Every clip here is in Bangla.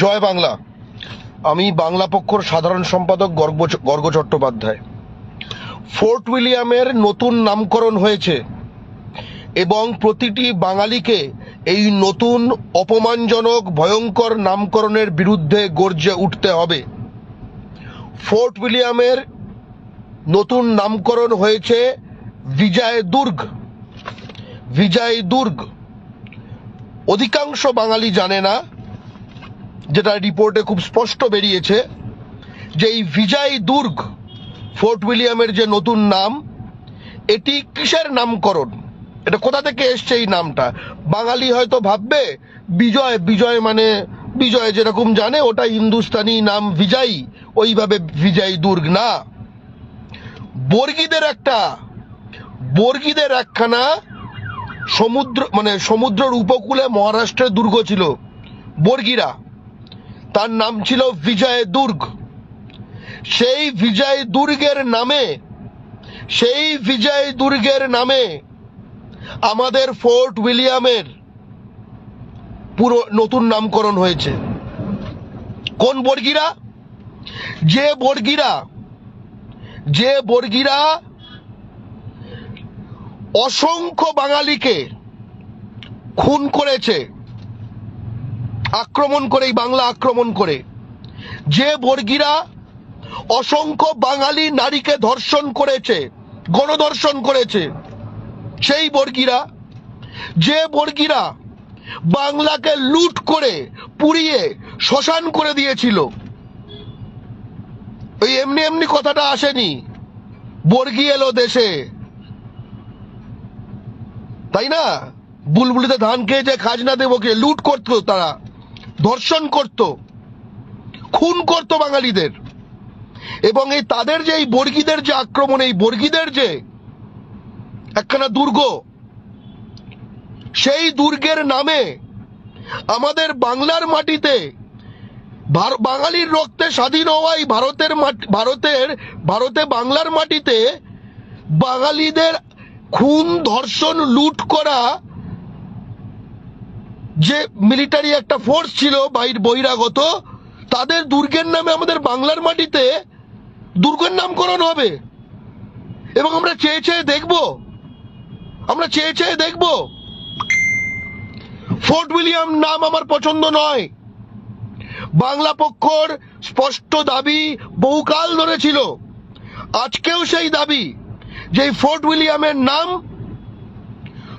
জয় বাংলা। আমি বাংলা পক্ষর সাধারণ সম্পাদক গর্গ চট্টোপাধ্যায়। ফোর্ট উইলিয়ামের নতুন নামকরণ হয়েছে এবং প্রতিটি বাঙালিকে এই নতুন অপমানজনক, ভয়ঙ্কর নামকরণের বিরুদ্ধে গর্জে উঠতে হবে। ফোর্ট উইলিয়ামের নতুন নামকরণ হয়েছে বিজয় দুর্গ বিজয় দুর্গ অধিকাংশ বাঙালি জানে না যেটা রিপোর্টে খুব স্পষ্ট বেরিয়েছে যে এই বিজয় দুর্গ, ফোর্ট উইলিয়ামের যে নতুন নাম, এটি কিসের নামকরণ? এটা কোথা থেকে এসছে এই নামটা? বাঙালি হয়তো ভাববে, বিজয় বিজয় মানে বিজয় যেরকম জানে, ওটা হিন্দুস্তানি নাম বিজয়ী, ওইভাবে বিজয় দুর্গ না। বর্গীদের একটা, বর্গীদের একখানা সমুদ্র মানে সমুদ্রের উপকূলে মহারাষ্ট্রের দুর্গ ছিল, বর্গীরা। তার নাম ছিল বিজয় দুর্গ। সেই বিজয় দুর্গের নামে, সেই বিজয় দুর্গের নামে আমাদের ফোর্ট উইলিয়ামের পুরো নতুন নামকরণ হয়েছে। কোন বর্গীরা? যে বর্গীরা যে বর্গীরা অসংখ্য বাঙালিকে খুন করেছে আক্রমণ করে, এই বাংলা আক্রমণ করে। যে বর্গীরা অসংখ্য বাঙালি নারীকে ধর্ষণ করেছে, গণধর্ষণ করেছে, সেই বর্গীরা, যে বর্গীরা বাংলাকে লুট করে, পুড়িয়ে, শ্মশান করে দিয়েছিল, ওই এমনি এমনি কথাটা আসেনি। বর্গী এলো দেশে। তাই না? বুলবুলিতে ধান খেয়ে যে খাজনা দেবো কে, লুট করতো তারা। ধর্ষণ করত, খুন করত বাঙালিদের। এবং এই তাদের যে এই বর্গীদের যে আক্রমণ, এই বর্গীদের যে একখানা দুর্গ, সেই দুর্গের নামে আমাদের বাংলার মাটিতে বাঙালির রক্তে স্বাধীন হওয়াই ভারতের ভারতের, ভারতে বাংলার মাটিতে বাঙালিদের খুন, ধর্ষণ, লুট করা যে মিলিটারি একটা ফোর্স ছিল বাইর বহিরাগত, তাদের দুর্গের নামে আমাদের বাংলার মাটিতে দুর্গের নামকরণ হবে। এবং আমরা চেয়ে চেয়ে দেখব, আমরা চেয়ে চেয়ে দেখব। ফোর্ট উইলিয়াম নাম আমার পছন্দ নয়। বাংলা পক্ষর স্পষ্ট দাবি বহুকাল ধরে ছিল। আজকেও সেই দাবি, যে ফোর্ট উইলিয়ামের নাম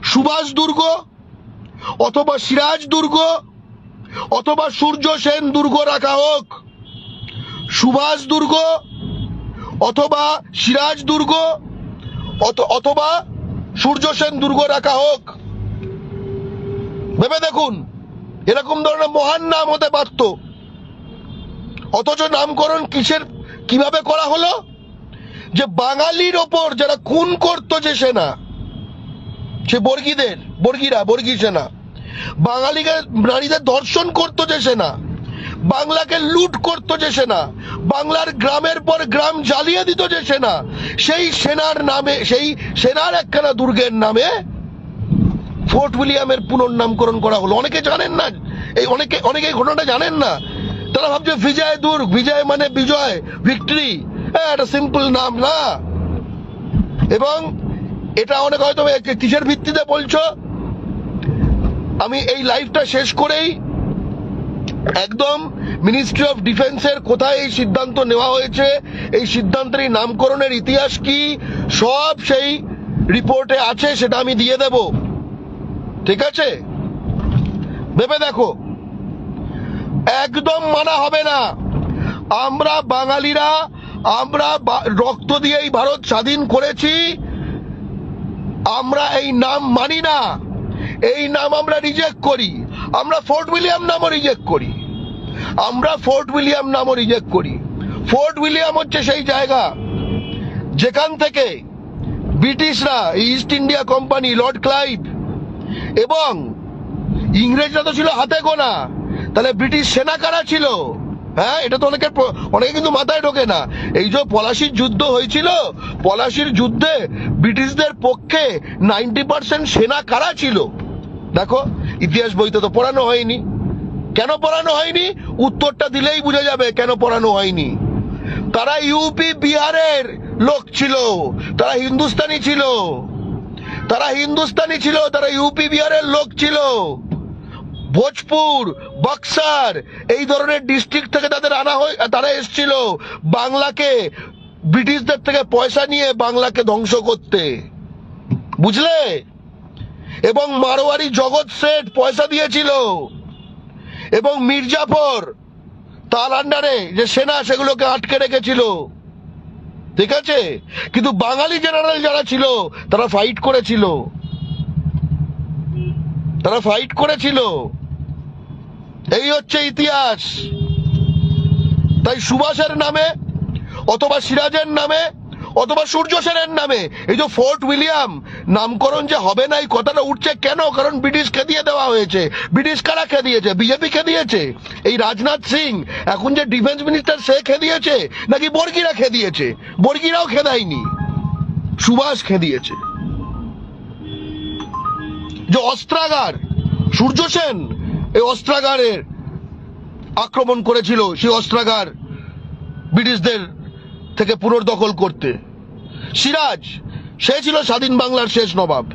সুভাষ দুর্গ অথবা সিরাজ দুর্গ, অথবা সূর্য সেন দুর্গ রাখা হোক। সুভাষ দুর্গ, অথবা সিরাজ দুর্গ অথ- অথবা সূর্য সেন দুর্গ রাখা হোক। ভেবে দেখুন, এরকম ধরনের মহান নাম হতে পারত। অথচ নামকরণ কিসের, কীভাবে করা হলো? যে বাঙালির ওপর যারা খুন করতো যে সেনা সে বর্গীদের, বর্গীরা, বর্গী সেনা। বাঙালিকে নারীদের ধর্ষণ করতো যে সেনা। বাংলাকে লুট করতো যে সেনা। বাংলার গ্রামের পর গ্রাম জ্বালিয়ে দিত যে সেনা। সেই সেনার নামে, সেই সেনার একখানা দুর্গের নামে ফোর্ট উইলিয়ামের পুনর্নামকরণ করা হলো। অনেকে জানেন না, এই অনেকে অনেকে ঘটনাটা জানেন না। তারা ভাবছে বিজয় দুর্গ, বিজয় মানে বিজয় ভিক্টরি হ্যাঁ একটা সিম্পল নাম না। এবং এটা অনেক হয়তো কিসের ভিত্তিতে বলছো। আমি এই লাইফটা শেষ করেই একদম মিনিস্ট্রি অফ ডিফেন্সের কোথায় এই সিদ্ধান্ত নেওয়া হয়েছে, এই সিদ্ধান্তের নামকরণের ইতিহাস কি, সব সেই রিপোর্টে আছে, সেটা আমি দিয়ে দেব। ঠিক আছে? ভেবে দেখো। একদম মানা হবে না। আমরা বাঙালিরা, আমরা রক্ত দিয়ে এই ভারত স্বাধীন করেছি। আমরা এই নাম মানি না। এই নাম আমরা রিজেক্ট করি। আমরা ফোর্ট উইলিয়াম নামও রিজেক্ট করি। আমরা ফোর্ট উইলিয়াম নামও রিজেক্ট করি। ফোর্ট উইলিয়াম হচ্ছে সেই জায়গা যেখান থেকে ব্রিটিশরা East India company lord Clive এবং ইংরেজরা তো ছিল হাতে গোনা। তাহলে ব্রিটিশ সেনা কারা ছিল? হ্যাঁ এটা তো অনেকে অনেকে কিন্তু মাথায় ঢোকে না। এই যে পলাশির যুদ্ধ হয়েছিল, পলাশির যুদ্ধে ব্রিটিশদের পক্ষে নাইনটি পার্সেন্ট সেনা কারা ছিল? দেখো, ইতিহাস বইতে তো পড়ানো হয়নি। কেন পড়ানো হয়নি? উত্তরটা দিলেই বুঝে যাবে কেন পড়ানো হয়নি। তারা ইউপি বিহারের লোক ছিল, তারা হিন্দুস্তানি ছিল, তারা হিন্দুস্তানি ছিল, তারা ইউপি বিহারের লোক ছিল। ভোজপুর, বক্সার, এই ধরনের ডিস্ট্রিক্ট থেকে তাদের আনা হয়ে, তারা এসছিল বাংলাকে, ব্রিটিশদের থেকে পয়সা নিয়ে বাংলাকে ধ্বংস করতে। বুঝলে? এবং মারোয়ারি জগৎ শেঠ পয়সা দিয়েছিল। এবং মির্জাফর, তার আন্ডারে যে সেনা, সেগুলোকে আটকে রেখেছিল। ঠিক আছে? কিন্তু বাঙালি জেনারেল যারা ছিল, তারা ফাইট করেছিল। তারা ফাইট করেছিল। এই হচ্ছে ইতিহাস। তাই সুভাষের নামে, অথবা সিরাজের নামে, অথবা সূর্য সেনের নামে, এই যে ফোর্ট উইলিয়াম, নামকরণ যে হবে না, এই কথাটা উঠছে কেন? কারণ ব্রিটিশকে দিয়ে দেওয়া হয়েছে। ব্রিটিশ কারা খেয়ে দিয়েছে বিজেপি খেয়ে দিয়েছে এই রাজনাথ সিং, এখন যে ডিফেন্স মিনিস্টার সে খেয়ে দিয়েছে নাকি বর্গিরা খেয়ে দিয়েছে বর্গিরাও খেয়ে দেয়নি সুভাষ খেয়ে দিয়েছে যে অস্ত্রাগার, সূর্য সেন এই অস্ত্রাগারের আক্রমণ করেছিল সেই অস্ত্রাগার ব্রিটিশদের থেকে পুনর্দখল করতে। সিরাজ, সে ছিল স্বাধীন বাংলার শেষ নবাব।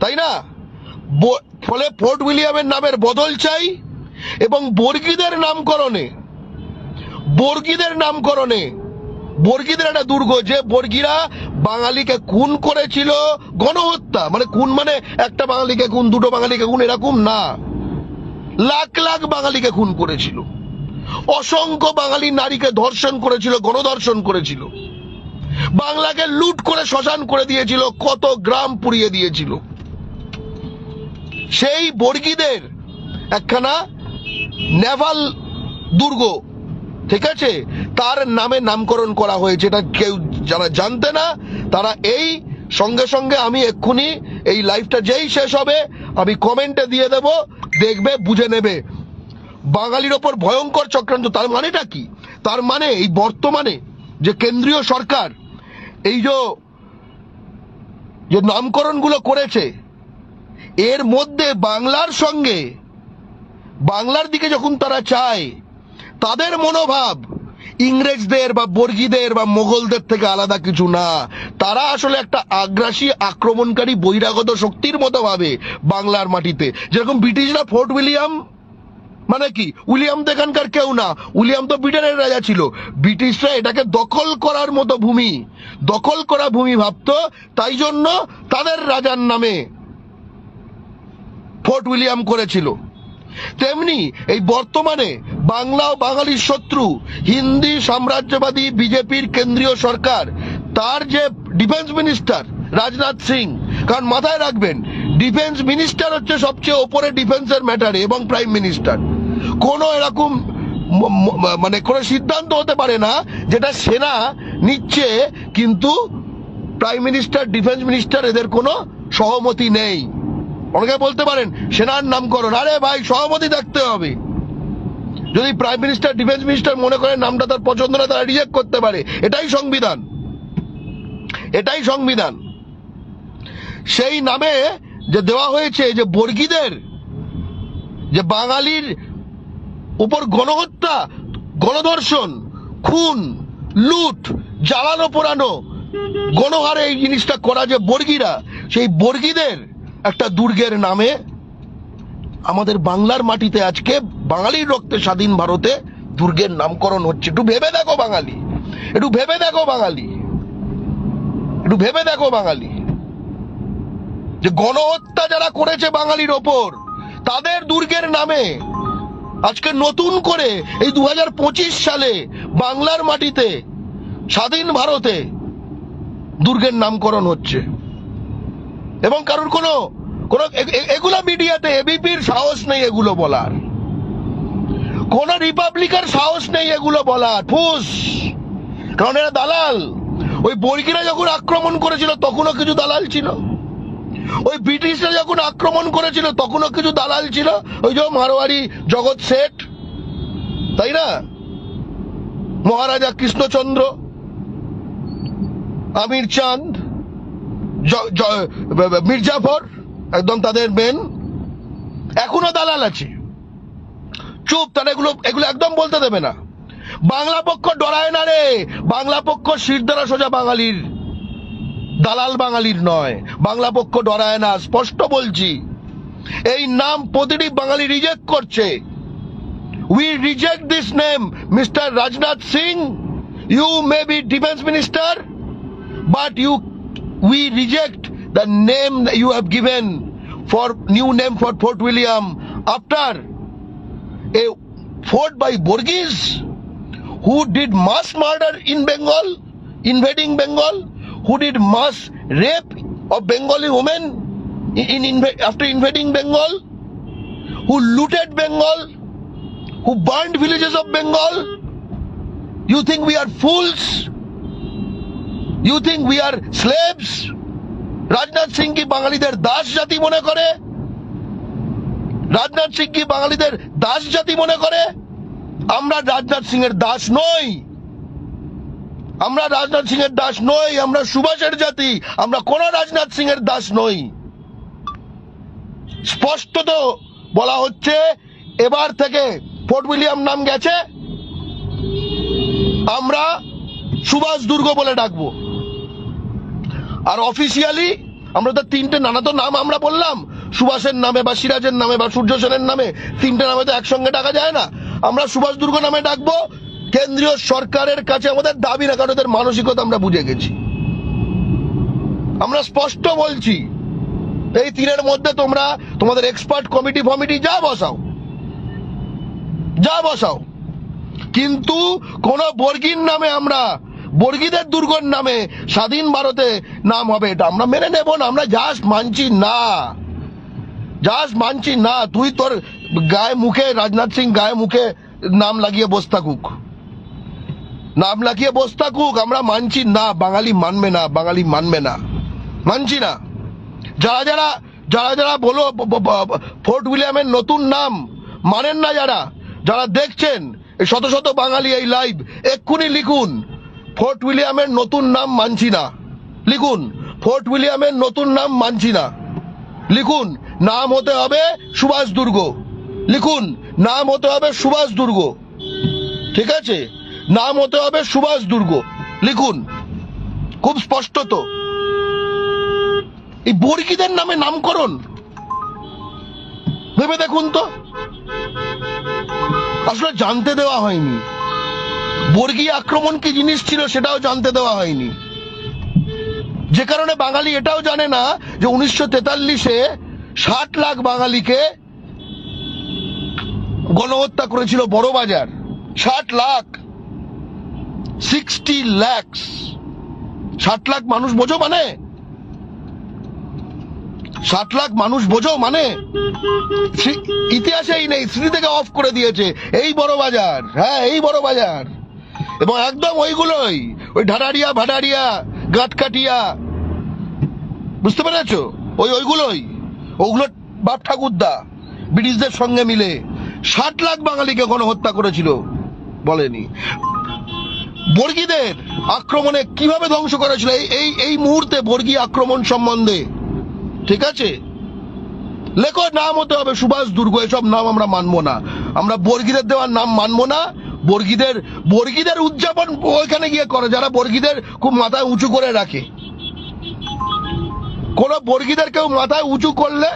তাই না? ফলে ফোর্ট উইলিয়ামের নামের বদল চাই এবং বর্গীদের নামকরণে বর্গীদের নামকরণে, বর্গীদের একটা দুর্গ যে বর্গীরা বাঙালিকে খুন করেছিল গণহত্যা। মানে খুন মানে একটা বাঙালিকে খুন, দুটো বাঙালিকে খুন এরকম না। লাখ লাখ বাঙালিকে খুন করেছিল। অসংখ্য বাঙালি নারীকে ধর্ষণ করেছিল, গণধর্ষণ করেছিল। বাংলাকে লুট করে শ্মশান করে দিয়েছিল, কত গ্রাম পুড়িয়ে দিয়েছিল। সেই বর্গীদের একখানা নেভাল দুর্গ, ঠিক আছে? তার নামে নামকরণ করা হয়েছে, এটা কেউ যারা জানতে না, তারা এই সঙ্গে সঙ্গে আমি এক্ষুনি এই লাইভটা যেই শেষ হবে আমি কমেন্টে দিয়ে দেব, দেখবে, বুঝে নেবে। বাঙালির ওপর ভয়ঙ্কর চক্রান্ত, তার মানেটা কি? তার মানে এই বর্তমানে যে কেন্দ্রীয় সরকার, এই যে নামকরণগুলো করেছে, এর মধ্যে বাংলার সঙ্গে, বাংলার দিকে যখন তারা চায়, তাদের মনোভাব ইংরেজদের বা বর্গীদের বা মোগলদের থেকে আলাদা কিছু না। তারা আসলে একটা আগ্রাসী, আক্রমণকারী, বহিরাগত শক্তির মতো ভাবে বাংলার মাটিতে। যেরকম ব্রিটিশরা ফোর্ট উইলিয়াম মানে কি? উইলিয়াম তো এখানকার কেউ না। উইলিয়াম তো ব্রিটেনের রাজা ছিল। ব্রিটিশরা এটাকে দখল করার মতো ভূমি, দখল করা ভূমি ভাবতো, তাই জন্য তাদের রাজার নামে ফোর্ট উইলিয়াম করেছিল। তেমনি এই বর্তমানে বাংলা ও বাঙালির শত্রু হিন্দি সাম্রাজ্যবাদী, বিজেপির কেন্দ্রীয় সরকার তার যে ডিফেন্স মিনিস্টার রাজনাথ সিং, কারণ মাথায় রাখবেন ডিফেন্স মিনিস্টার হচ্ছে সবচেয়ে ওপরে ডিফেন্সের ম্যাটারে এবং প্রাইম মিনিস্টার কোনো এরকম মানে কোনো সিদ্ধান্ত হতে পারে না, যেটা সেনা নিচ্ছে, কিন্তু প্রাইম মিনিস্টার ডিফেন্স মিনিস্টার এদের কোনো সহমতি নেই। অনেকে বলতে পারেন, সেনার নামকরণ। আরে ভাই, সহমতি থাকতে হবে। যদি প্রাইম মিনিস্টার ডিফেন্স মিনিস্টার মনে করেন, নামটা তার পছন্দ না, তারা রিজেক্ট করতে পারে। এটাই সংবিধান। এটাই সংবিধান। সেই নামে যে দেওয়া হয়েছে যে বর্গীদের, যে বাঙালির উপর গণহত্যা, গণধর্ষণ, খুন, লুট, জ্বালানো পোড়ানো, গণহারে এই জিনিসটা করা যে বর্গীরা, সেই বর্গীদের একটা দুর্গের নামে আমাদের বাংলার মাটিতে আজকে বাঙালির রক্তে স্বাধীন ভারতে দুর্গের নামকরণ হচ্ছে। একটু ভেবে দেখো বাঙালি। একটু ভেবে দেখো বাঙালি। একটু ভেবে দেখো বাঙালি। যে গণহত্যা যারা করেছে বাঙালির ওপর, তাদের দুর্গের নামে আজকে নতুন করে এই দু হাজার পঁচিশ সালে বাংলার মাটিতে, স্বাধীন ভারতে দুর্গের নামকরণ হচ্ছে। এবং কারোর কোনো কোনো এগুলো মিডিয়াতে এবিপির সাহস নেই এগুলো বলার। কোন রিপাবলিকার সাহস নেই এগুলো বলার। ফুস! কারণ এরা দালাল। ওই বর্গিরা যখন আক্রমণ করেছিল, তখনও কিছু দালাল ছিল। ওই ব্রিটিশরা যখন আক্রমণ করেছিল, তখনও কিছু দালাল ছিল। ওই যে মারোয়ারি জগৎ শেঠ, তাই না? মহারাজা কৃষ্ণচন্দ্র, আমির চাঁদ মির্জাফর, একদম তাদের মেন এখনও দালাল আছে। চুপ, তাহলে এগুলো এগুলো একদম বলতে দেবে না। বাংলা পক্ষ ডরায় না রে। বাংলা পক্ষ শিরদারা সোজা বাঙালির। দালাল বাঙালির নয়। বাংলা পক্ষ ডরায় না, স্পষ্ট বলছি। এই নাম প্রতিটি বাঙালি রিজেক্ট করছে। We reject this name mister Rajnath Singh you may be defence minister but you we reject the name you have have for new name for Fort William after a fort by Borgis who did mass murder in Bengal, invading Bengal, who did mass rape of Bengali women in, in after invading Bengal, who looted Bengal, who burned villages of Bengal. You think we are fools? You think we are slaves Rajnath Singh কি বাঙালিদের দাস জাতি মনে করে রাজনাথ সিং কি বাঙালিদের দাস জাতি মনে করে আমরা রাজনাথ সিং এর দাস নই। আমরা রাজনাথ সিং এর দাস নই, আমরা সুভাষের জাতি, আমরা কোন রাজনাথ সিং এর দাস নই। স্পষ্টত বলা হচ্ছে, এবার থেকে ফোর্ট উইলিয়াম নাম গেছে, আমরা সুভাষ দুর্গ বলে ডাকবো। আর অফিসিয়ালি আমরা তো তিনটে নানা তো নাম আমরা বললাম, সুভাষের নামে বা সিরাজের নামে বা সূর্য সেনের নামে তিনটে নামে তো একসঙ্গে ডাকা যায় না। আমরা সুভাষ দুর্গ নামে ডাকবো। কেন্দ্রীয় সরকারের কাছে আমাদের দাবি না কারণ ওদের মানসিকতা আমরা বুঝে গেছি। আমরা স্পষ্ট বলছি, এই তিনের মধ্যে তোমরা তোমাদের এক্সপার্ট কমিটি ফমিটি যা বসাও যা বসাও। কিন্তু কোন বর্গীর নামে আমরা, বর্গীদের দুর্গর নামে স্বাধীন ভারতে নাম হবে এটা আমরা মেনে নেব না, আমরা জাস্ট মানছি না। জাস্ট মানছি না, তুই তোর গায়ে মুখে, রাজনাথ সিং গায়ে মুখে নাম লাগিয়ে বস থাকুক। নাম লাগিয়ে বস থাকুক, আমরা মানছি না, বাঙালি মানবে না, বাঙালি মানবে না। মানছি না। যারা যারা যারা যারা বলো ফোর্ট উইলিয়ামের নতুন নাম, মানেন না যারা যারা দেখছেন শত শত বাঙালি এই লাইভ, এক্ষুনি লিখুন, ফোর্ট উইলিয়ামের নতুন নাম মানছি না। লিখুন, ফোর্ট উইলিয়ামের নতুন নাম মানছি না। লিখুন নাম হতে হবে সুভাষ দুর্গ। লিখুন, নাম হতে হবে সুভাষ দুর্গ। ঠিক আছে? নাম হতে হবে সুভাষ দুর্গ। লিখুন। খুব স্পষ্ট তো। এই বর্গীদের নামে নামকরণ। ভেবে দেখুন তো। আসলে জানতে দেওয়া হয়নি। বর্গীয় আক্রমণ কি জিনিস ছিল সেটাও জানতে দেওয়া হয়নি। যে কারণে বাঙালি এটাও জানে না যে উনিশশো তেতাল্লিশে ষাট লাখ বাঙালিকে গণহত্যা করেছিল বড় বাজার ষাট লাখ সিক্সটি ল্যাক্স ষাট লাখ মানুষ বোঝো মানে? ষাট লাখ মানুষ বোঝো মানে? ইতিহাসেই নেই স্মৃতি থেকে অফ করে দিয়েছে। এই বড় বাজার হ্যাঁ এই বড় বাজার এবং একদম ওইগুলোই, ওই ঢাডারিয়া ভাডারিয়া গাটকাটিয়া। বুঝতে পেরেছ? ওই ওইগুলোই। ওগুলো বাপ ঠাকুরদা ব্রিটিশদের সঙ্গে মিলে। ষাট লাখ বাঙালিকে গণহত্যা করেছিল, বলেনি। বর্গীদের আক্রমণে কীভাবে ধ্বংস করেছিল? এই এই মুহূর্তে বর্গী আক্রমণ সম্বন্ধে, ঠিক আছে? লেখো, নাম হতে হবে সুভাষ দুর্গ, এসব নাম আমরা মানবো না। আমরা বর্গীদের দেওয়ার নাম মানবো না। বর্গীদের বর্গীদের উদযাপন ওইখানে গিয়ে করে, যারা বর্গীদের খুব মাথায় উঁচু করে রাখে। কোন বর্গীদের কেউ মাথায় উঁচু করলে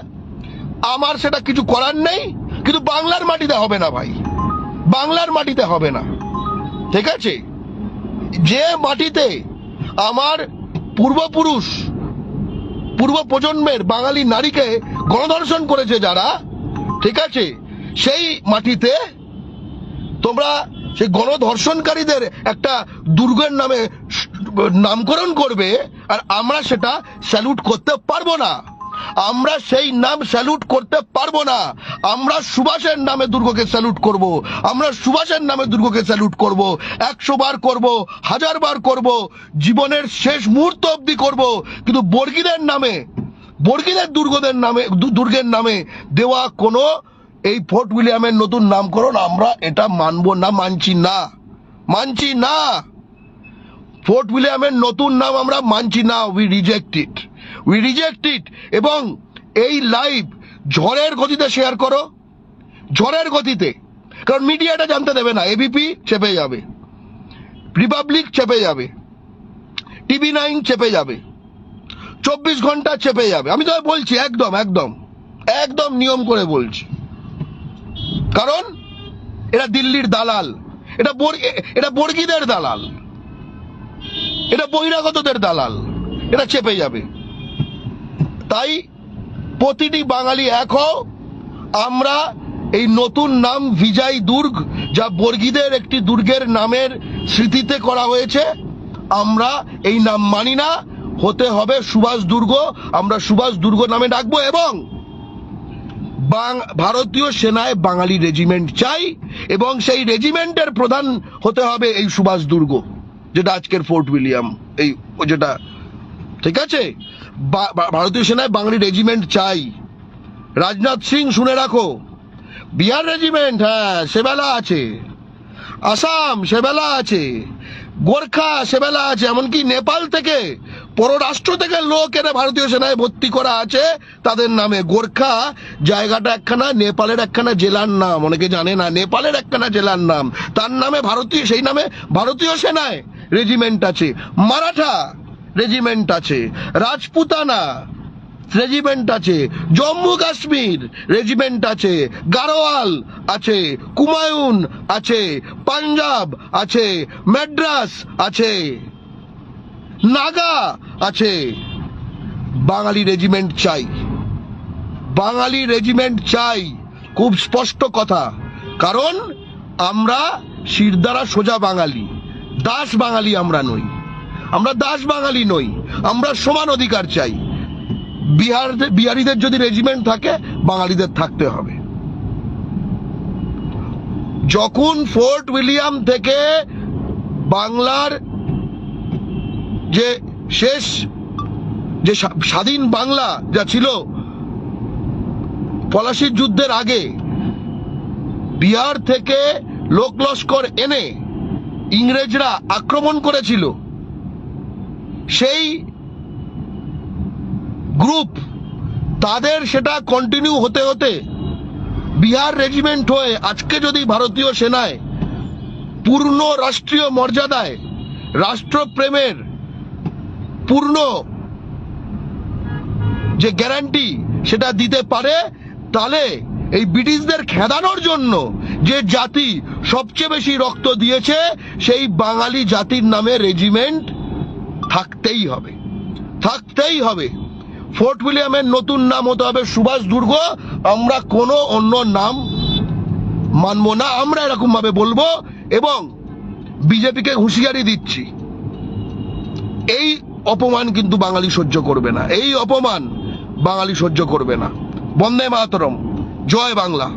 আমার সেটা কিছু করার নেই, কিন্তু বাংলার মাটিতে হবে না ভাই। বাংলার মাটিতে হবে না। ঠিক আছে? যে মাটিতে আমার পূর্বপুরুষ পূর্ব প্রজন্মের বাঙালি নারীকে গণধর্ষণ করেছে যারা, ঠিক আছে? সেই মাটিতে তোমরা সেই গণধর্ষণকারীদের একটা দুর্গের নামে নামকরণ করবে আর আমরা সেটা স্যালুট করতে পারব না। আমরা সেই নাম স্যালুট করতে পারব না। আমরা সুভাষের নামে দুর্গকে স্যালুট করব। আমরা সুভাষের নামে দুর্গকে স্যালুট করব। একশো বার করব, হাজার বার করব, জীবনের শেষ মুহূর্ত অবধি করব। কিন্তু বর্গীদের নামে, বর্গীদের দুর্গদের নামে দুর্গের নামে দেওয়া কোনো এই ফোর্ট উইলিয়ামের নতুন নামকরণ আমরা এটা মানবো না, মানছি না। মানছি না। ফোর্ট উইলিয়ামের নতুন নাম আমরা মানছি না we reject it we reject it এবং এই লাইভ ঝড়ের গতিতে শেয়ার করো। ঝড়ের গতিতে। কারণ মিডিয়াটা জানতে দেবে না এবিপি চেপে যাবে রিপাবলিক চেপে যাবে টিভি নাইন চেপে যাবে, চব্বিশ ঘণ্টা চেপে যাবে। আমি তো বলছি, একদম একদম একদম নিয়ম করে বলছি। কারণ এটা দিল্লির দালাল, এটা এটা বর্গীদের দালাল। এটা বহিরাগতদের দালাল। এটা চেপে যাবে। তাই প্রতিটি বাঙালি এক আমরা এই নতুন নাম বিজয় দুর্গ, যা বর্গীদের একটি দুর্গের নামের স্মৃতিতে করা হয়েছে। আমরা এই নাম মানি না। হতে হবে সুভাষ দুর্গ। আমরা সুভাষ দুর্গ নামে ডাকবো এবং ভারতীয় সেনায় বাঙালি রেজিমেন্ট চাই এবং সেই রেজিমেন্টের প্রধান হতে হবে এই সুভাষ দুর্গ। যেটা আজকের ফোর্ট উইলিয়াম, এই যেটা, ঠিক আছে? ভারতীয় সেনায় বাঙালি রেজিমেন্ট চাই। রাজনাথ সিং, শুনে রাখো। বিহার রেজিমেন্ট হ্যাঁ সেবেলা আছে। আসাম, সেবেলা আছে। গোর্খা, সেবেলা আছে। এমনকি নেপাল থেকে, পররাষ্ট্র থেকে লোক এনে ভারতীয় সেনায় ভর্তি করা আছে। তাদের নামে গোর্খা, জায়গাটা একখানা, নেপালের একখানা জেলার নাম। অনেকে জানে না, নেপালের একখানা জেলার নাম। তার নামে ভারতীয়, সেই নামে ভারতীয় সেনায়। রেজিমেন্ট আছে। মারাঠা রেজিমেন্ট আছে। রাজপুতানা রেজিমেন্ট আছে। জম্মু কাশ্মীর রেজিমেন্ট আছে। গারোয়াল আছে। কুমায়ুন আছে। পাঞ্জাব আছে। ম্যাড্রাস আছে। নাগা আছে। বাঙালি রেজিমেন্ট চাই। বাঙালি রেজিমেন্ট চাই। খুব স্পষ্ট কথা। কারণ আমরা শিরদারা সোজা বাঙালি। দাস বাঙালি আমরা নই। আমরা দাস বাঙালি নই। আমরা সমান অধিকার চাই। বিহার বিহারিদের যদি রেজিমেন্ট থাকে, বাঙালিদের থাকতে হবে। যখন ফোর্ট উইলিয়াম থেকে বাংলার যে শেষ, যে স্বা- স্বাধীন বাংলা যা ছিল, পলাশির যুদ্ধের আগে, বিহার থেকে লোক লস্কর এনে ইংরেজরা আক্রমণ করেছিল। সেই গ্রুপ, তাদের সেটা কন্টিনিউ হতে হতে বিহার রেজিমেন্ট হয়ে আজকে যদি ভারতীয় সেনায় পূর্ণ রাষ্ট্রীয় মর্যাদায়, রাষ্ট্রপ্রেমের পূর্ণ যে গ্যারান্টি সেটা দিতে পারে, তাহলে এই ব্রিটিশদের খেদানোর জন্য যে জাতি সবচেয়ে বেশি রক্ত দিয়েছে, সেই বাঙালি জাতির নামে রেজিমেন্ট থাকতেই হবে। থাকতেই হবে। ফোর্ট উইলিয়ামের নতুন নাম হতে হবে সুভাষ দুর্গ। আমরা কোনো অন্য নাম মানবো না। আমরা এরকম ভাবে বলব এবং বিজেপিকে হুঁশিয়ারি দিচ্ছি। এই অপমান কিন্তু বাঙালি সহ্য করবে না। এই অপমান বাঙালি সহ্য করবে না। বন্দে মাতরম। জয় বাংলা।